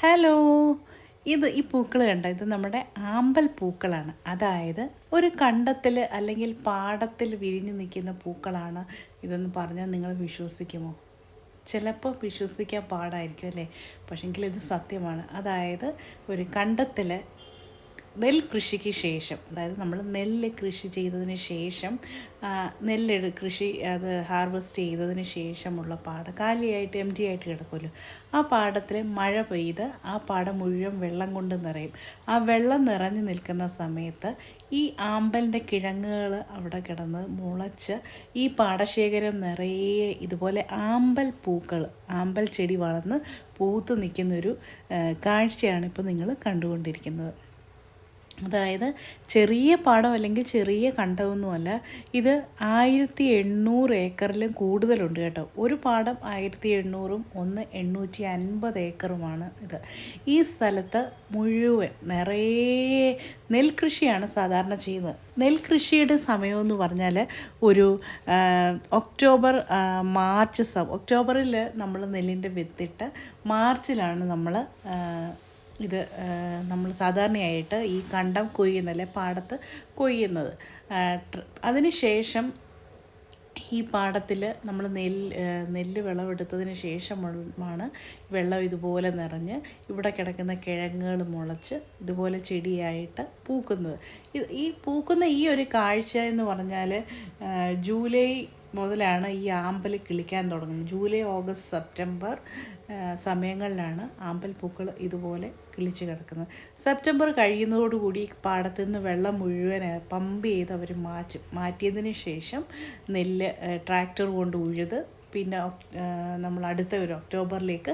Hello. ഇത് ഈ പൂക്കൾ കണ്ട? ഇത് നമ്മുടെ ആമ്പൽ പൂക്കളാണ്. അതായത് ഒരു കണ്ടത്തിൽ അല്ലെങ്കിൽ പാടത്തിൽ വിരിഞ്ഞു നിൽക്കുന്ന പൂക്കളാണ് ഇതെന്ന് പറഞ്ഞാൽ നിങ്ങൾ വിശ്വസിക്കുമോ? ചിലപ്പോൾ വിശ്വസിക്കാൻ പാടായിരിക്കും അല്ലേ? പക്ഷെങ്കിൽ ഇത് സത്യമാണ്. അതായത് ഒരു കണ്ടത്തിൽ നെൽകൃഷിക്ക് ശേഷം അതായത് നമ്മൾ നെല്ല് കൃഷി ചെയ്തതിന് ശേഷം നെല്ല് കൃഷി അത് ഹാർവെസ്റ്റ് ചെയ്തതിന് ശേഷമുള്ള പാടം കാലിയായിട്ട് എം ടി ആയിട്ട് കിടക്കുമല്ലോ. ആ പാടത്തിൽ മഴ പെയ്ത് ആ പാടം മുഴുവൻ വെള്ളം കൊണ്ട് നിറയും. ആ വെള്ളം നിറഞ്ഞു നിൽക്കുന്ന സമയത്ത് ഈ ആമ്പലിന്റെ കിഴങ്ങുകൾ അവിടെ കിടന്ന് മുളച്ച് ഈ പാടശേഖരം നിറയെ ഇതുപോലെ ആമ്പൽ പൂക്കൾ ആമ്പൽ ചെടി വളർന്ന് പൂത്ത് നിൽക്കുന്നൊരു കാഴ്ചയാണ് ഇപ്പോൾ നിങ്ങൾ കണ്ടുകൊണ്ടിരിക്കുന്നത്. അതായത് ചെറിയ പാടം അല്ലെങ്കിൽ ചെറിയ കണ്ടമൊന്നുമല്ല ഇത് ആയിരത്തി എണ്ണൂറ് ഏക്കറിലും കൂടുതലുണ്ട് കേട്ടോ. ഒരു പാടം ആയിരത്തി എണ്ണൂറും ഒന്ന് എണ്ണൂറ്റി അൻപത് ഏക്കറുമാണ് ഇത്. ഈ സ്ഥലത്ത് മുഴുവൻ നിറയെ നെൽകൃഷിയാണ് സാധാരണ ചെയ്യുന്നത്. നെൽകൃഷിയുടെ സമയമെന്ന് പറഞ്ഞാൽ ഒരു ഒക്ടോബർ മാർച്ച് സം ഒക്ടോബറിൽ നമ്മൾ നെല്ലിന്റെ വിത്തിട്ട് മാർച്ചിലാണ് നമ്മൾ ഇത് നമ്മൾ സാധാരണയായിട്ട് ഈ കണ്ടം കൊയ്യുന്നല്ലേ പാടത്ത് കൊയ്യുന്നത്. അതിനുശേഷം ഈ പാടത്തിൽ നമ്മൾ നെല്ല് നെല്ല് വിളവെടുത്തതിന് ശേഷമാണ് വെള്ളം ഇതുപോലെ നിറഞ്ഞ് ഇവിടെ കിടക്കുന്ന കിഴങ്ങുകൾ മുളച്ച് ഇതുപോലെ ചെടിയായിട്ട് പൂക്കുന്നത്. ഈ പൂക്കുന്ന ഈ ഒരു കാഴ്ച എന്ന് പറഞ്ഞാൽ ജൂലൈ മുതലാണ് ഈ ആമ്പൽ കിളിക്കാൻ തുടങ്ങുന്നത്. ജൂലൈ ഓഗസ്റ്റ് സെപ്റ്റംബർ സമയങ്ങളിലാണ് ആമ്പൽ പൂക്കൾ ഇതുപോലെ കിളിച്ച് കിടക്കുന്നത്. സെപ്റ്റംബർ കഴിയുന്നതോടുകൂടി പാടത്തു നിന്ന് വെള്ളം മുഴുവൻ പമ്പ് ചെയ്ത് അവർ മാറ്റും. മാറ്റിയതിന് ശേഷം നെല്ല് ട്രാക്ടർ കൊണ്ട് ഉഴുത് പിന്നെ നമ്മൾ അടുത്ത ഒരു ഒക്ടോബറിലേക്ക്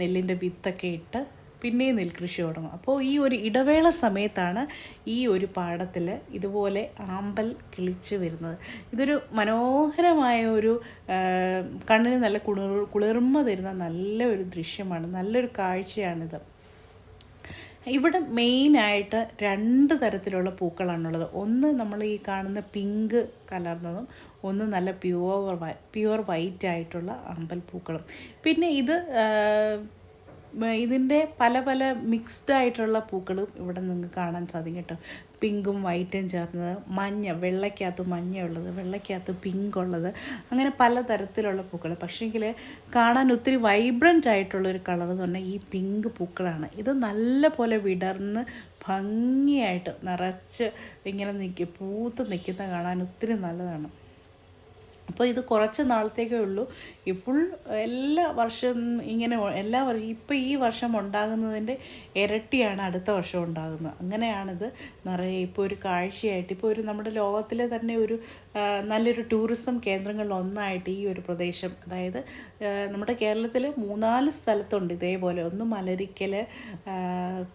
നെല്ലിന്റെ വിത്തൊക്കെ ഇട്ട് പിന്നെയും നെൽകൃഷി തുടങ്ങും. അപ്പോൾ ഈ ഒരു ഇടവേള സമയത്താണ് ഈ ഒരു പാടത്തിൽ ഇതുപോലെ ആമ്പൽ കിളിച്ച് വരുന്നത്. ഇതൊരു മനോഹരമായ ഒരു കണ്ണിന് നല്ല കുളിർ കുളിർമ തരുന്ന നല്ല ഒരു ദൃശ്യമാണ്. നല്ലൊരു കാഴ്ചയാണിത്. ഇവിടെ മെയിനായിട്ട് രണ്ട് തരത്തിലുള്ള പൂക്കളാണുള്ളത്. ഒന്ന് നമ്മൾ ഈ കാണുന്ന പിങ്ക് കലർന്നതും ഒന്ന് നല്ല പ്യുവർ പ്യുവർ വൈറ്റ് ആയിട്ടുള്ള അമ്പൽ പൂക്കളും. പിന്നെ ഇത് ഇതിന്റെ പല പല മിക്സ്ഡ് ആയിട്ടുള്ള പൂക്കളും ഇവിടെ നിങ്ങൾക്ക് കാണാൻ സാധിക്കും കേട്ടോ. പിങ്കും വൈറ്റും ചേർന്നത് മഞ്ഞ വെള്ളയ്ക്കകത്ത് മഞ്ഞ ഉള്ളത് വെള്ളയ്ക്കകത്ത് പിങ്ക് ഉള്ളത് അങ്ങനെ പല തരത്തിലുള്ള പൂക്കൾ. പക്ഷേങ്കിൽ കാണാൻ ഒത്തിരി വൈബ്രന്റ് ആയിട്ടുള്ളൊരു കളർ എന്ന് പറഞ്ഞാൽ ഈ പിങ്ക് പൂക്കളാണ്. ഇത് നല്ല പോലെ വിടർന്ന് ഭംഗിയായിട്ട് നിറച്ച് ഇങ്ങനെ നിൽക്കുക പൂത്ത് നിൽക്കുന്ന കാണാൻ ഒത്തിരി നല്ലതാണ്. അപ്പോൾ ഇത് കുറച്ച് നാളത്തേക്കേ ഉള്ളൂ. ഈ ഫുൾ എല്ലാ വർഷം ഇങ്ങനെ എല്ലാ ഇപ്പോൾ ഈ വർഷം ഉണ്ടാകുന്നതിന്റെ ഇരട്ടിയാണ് അടുത്ത വർഷം ഉണ്ടാകുന്നത്. അങ്ങനെയാണിത് നിറയെ ഇപ്പോൾ ഒരു കാഴ്ചയായിട്ട്. ഇപ്പോൾ ഒരു നമ്മുടെ ലോകത്തിലെ തന്നെ ഒരു നല്ലൊരു ടൂറിസം കേന്ദ്രങ്ങളിൽ ഒന്നായിട്ട് ഈ ഒരു പ്രദേശം അതായത് നമ്മുടെ കേരളത്തിൽ മൂന്നാൽ സ്ഥലത്തുണ്ട് ഇതേപോലെ. ഒന്ന് മലരിക്കൽ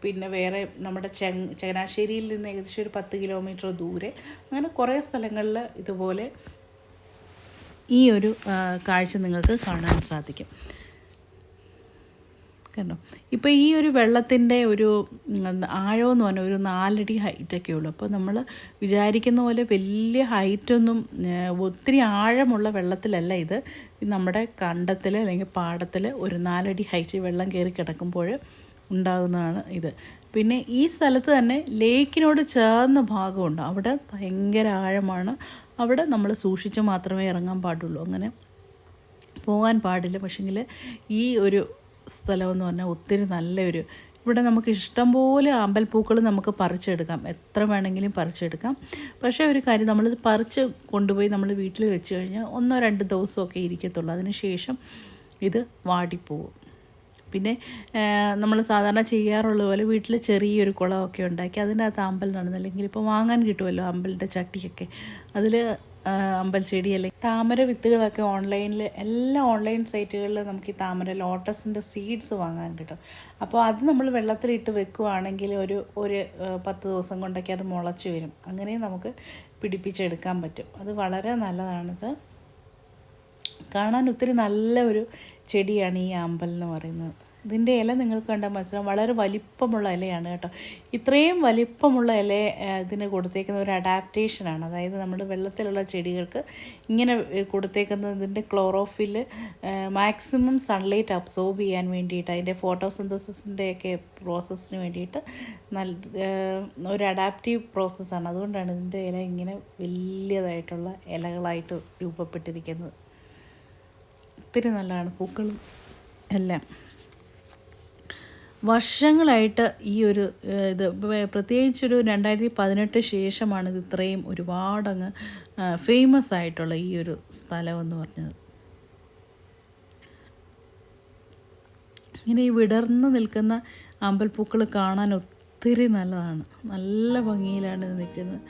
പിന്നെ വേറെ നമ്മുടെ ചെങ് ചങ്ങനാശ്ശേരിയിൽ നിന്ന് ഏകദേശം ഒരു പത്ത് കിലോമീറ്റർ ദൂരെ. അങ്ങനെ കുറേ സ്ഥലങ്ങളിൽ ഇതുപോലെ ഈ ഒരു കാഴ്ച നിങ്ങൾക്ക് കാണാൻ സാധിക്കും. കണ്ടോ? ഇപ്പോൾ ഈ ഒരു വെള്ളത്തിന്റെ ഒരു ആഴമെന്ന് പറഞ്ഞാൽ ഒരു നാലടി ഹൈറ്റൊക്കെ ഉള്ളൂ. അപ്പോൾ നമ്മൾ വിചാരിക്കുന്ന പോലെ വലിയ ഹൈറ്റൊന്നും ഒത്തിരി ആഴമുള്ള വെള്ളത്തിലല്ല ഇത്. നമ്മുടെ കണ്ടത്തിൽ അല്ലെങ്കിൽ പാടത്തിൽ ഒരു നാലടി ഹൈറ്റ് വെള്ളം കയറി കിടക്കുമ്പോൾ ഉണ്ടാകുന്നതാണ് ഇത്. പിന്നെ ഈ സ്ഥലത്ത് തന്നെ ലേക്കിനോട് ചേർന്ന ഭാഗമുണ്ട്. അവിടെ ഭയങ്കര ആഴമാണ്. അവിടെ നമ്മൾ സൂക്ഷിച്ച് മാത്രമേ ഇറങ്ങാൻ പാടുള്ളൂ. അങ്ങനെ പോകാൻ പാടില്ല. പക്ഷെങ്കിൽ ഈ ഒരു സ്ഥലമെന്ന് പറഞ്ഞാൽ ഒത്തിരി നല്ലൊരു ഇവിടെ നമുക്ക് ഇഷ്ടം പോലെ അമ്പൽപ്പൂക്കൾ നമുക്ക് പറിച്ചെടുക്കാം. എത്ര വേണമെങ്കിലും പറിച്ചെടുക്കാം. പക്ഷേ ഒരു കാര്യം നമ്മൾ പറിച്ച് കൊണ്ടുപോയി നമ്മൾ വീട്ടിൽ വെച്ച് കഴിഞ്ഞാൽ ഒന്നോ രണ്ട് ദിവസമൊക്കെ ഇരിക്കത്തുള്ളൂ. അതിന് ശേഷം ഇത് വാടിപ്പോവും പിന്നെ നമ്മൾ സാധാരണ ചെയ്യാറുള്ള പോലെ വീട്ടിൽ ചെറിയൊരു കുളമൊക്കെ ഉണ്ടാക്കി അതിന്റെ അകത്ത് അമ്പൽ നടന്നു അല്ലെങ്കിൽ ഇപ്പോൾ വാങ്ങാൻ കിട്ടുമല്ലോ അമ്പലിന്റെ ചട്ടിയൊക്കെ. അതിൽ അമ്പൽ ചെടി അല്ലെങ്കിൽ താമര വിത്തുകളൊക്കെ ഓൺലൈനിൽ എല്ലാ ഓൺലൈൻ സൈറ്റുകളിലും നമുക്ക് ഈ താമര ലോട്ടസിന്റെ സീഡ്സ് വാങ്ങാൻ കിട്ടും. അപ്പോൾ അത് നമ്മൾ വെള്ളത്തിലിട്ട് വെക്കുവാണെങ്കിൽ ഒരു ഒരു പത്ത് ദിവസം കൊണ്ടൊക്കെ അത് മുളച്ച് വരും. അങ്ങനെ നമുക്ക് പിടിപ്പിച്ചെടുക്കാൻ പറ്റും. അത് വളരെ നല്ലതാണിത്. കാണാൻ ഒത്തിരി നല്ല ഒരു ചെടിയാണ് ഈ ആമ്പൽ എന്ന് പറയുന്നത്. ഇതിന്റെ ഇല നിങ്ങൾക്ക് കണ്ടാൽ മനസ്സിലാവും. വളരെ വലിപ്പമുള്ള ഇലയാണ് കേട്ടോ. ഇത്രയും വലിപ്പമുള്ള ഇല ഇതിന് കൊടുത്തേക്കുന്ന ഒരു അഡാപ്റ്റേഷനാണ് അതായത് നമ്മൾ വെള്ളത്തിലുള്ള ചെടികൾക്ക് ഇങ്ങനെ കൊടുത്തേക്കുന്നത് കൊടുത്തേക്കുന്ന ഇതിന്റെ ക്ലോറോഫിൽ മാക്സിമം സൺലൈറ്റ് അബ്സോർബ് ചെയ്യാൻ വേണ്ടിയിട്ട് അതിന്റെ ഫോട്ടോസിന്തസിന്റെ ഒക്കെ പ്രോസസ്സിന് വേണ്ടിയിട്ട് നല്ല ഒരു അഡാപ്റ്റീവ് പ്രോസസ്സാണ് അതുകൊണ്ടാണ് ഇതിന്റെ ഇല ഇങ്ങനെ വലിയതായിട്ടുള്ള ഇലകളായിട്ട് രൂപപ്പെട്ടിരിക്കുന്നത്. ഒത്തിരി നല്ലതാണ് പൂക്കളും എല്ലാം. വർഷങ്ങളായിട്ട് ഈ ഒരു ഇത് പ്രത്യേകിച്ചൊരു രണ്ടായിരത്തി പതിനെട്ട് ശേഷമാണ് ഇത് ഇത്രയും ഒരുപാടങ്ങ് ഫേമസ് ആയിട്ടുള്ള ഈ ഒരു സ്ഥലം എന്ന് പറഞ്ഞത്. ഇങ്ങനെ ഈ വിടർന്ന് നിൽക്കുന്ന അമ്പൽപ്പൂക്കൾ കാണാൻ ഒത്തിരി നല്ലതാണ്. നല്ല ഭംഗിയിലാണ് ഇത് നിൽക്കുന്നത്.